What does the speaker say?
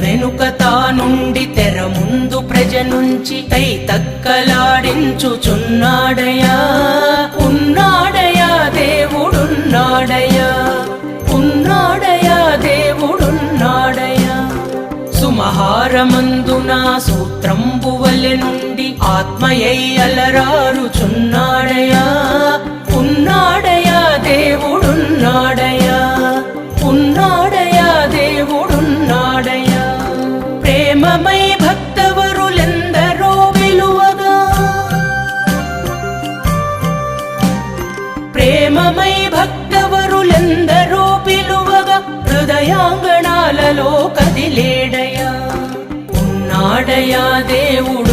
వెనుక తానుండి తెర ముందు ప్రజ నుంచి తై తక్కలాడించుచున్నాడయా? ఉన్నాడయా దేవుడున్నాడయా? ఉన్నాడయా దేవుడున్నాడయా? సుమహారమందున సూత్రంబువలె నుండి ఆత్మయై అలరారుచున్నాడయా? ఉన్నాడయా దేవుడున్నాడయా? ఉన్నాడ ప్రేమమై భక్తవరులెందరో పిలువగా హృదయాంగణాలలో కదిలేడయా ఉన్నాడయా దేవుడు.